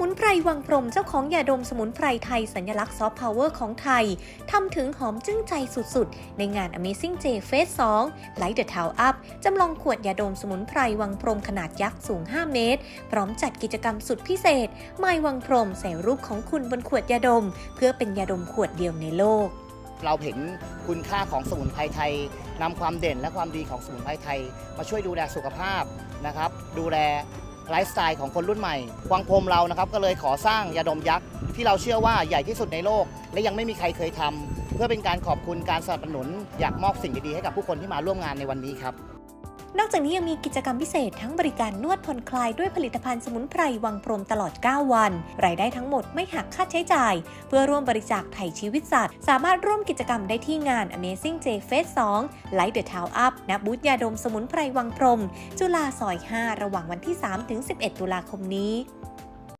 มุนไพรวังพรมเจ้าของยาดมสมุนไพรไทยสัญลักษณ์ซอฟต์พาวเวอร์ของไทยทำถึงหอมจึ้งใจสุดๆ ในงาน Amazing J Phase 2 Light the Town Up จำลองขวดยาดมสมุนไพรวังพรมขนาดยักษ์สูง 5 เมตร พร้อมจัดกิจกรรมสุดพิเศษ ไมวังพรมใส่รูปของคุณบนขวดยาดม เพื่อเป็นยาดมขวดเดียวในโลก เราเห็นคุณค่าของสมุนไพรไทยนำความเด่นและความดีของสมุนไพรไทย มาช่วยดูแลสุขภาพนะครับ ดูแล ไลฟ์สไตล์ของคนรุ่นใหม่ วังพรมเรานะครับก็เลยขอสร้างยาดมยักษ์ที่เราเชื่อว่าใหญ่ที่สุดในโลก และยังไม่มีใครเคยทำเพื่อเป็นการขอบคุณการสนับสนุน อยากมอบสิ่งดีๆให้กับผู้คนที่มาร่วมงานในวันนี้ครับ นอกจากนี้ยังมีกิจกรรมพิเศษทั้งบริการนวดผ่อนคลายด้วยผลิตภัณฑ์สมุนไพรวังพรมตลอด 9 วัน รายได้ทั้งหมดไม่หักค่าใช้จ่าย เพื่อร่วมบริจาคไถ่ชีวิตสัตว์ สามารถร่วมกิจกรรมได้ที่งาน Amazing J Phase 2 Light the Town Up ณบูธยาดมสมุนไพรวังพรม จุฬาซอย 5 ระหว่างวันที่ 3 ถึง 11 ตุลาคมนี้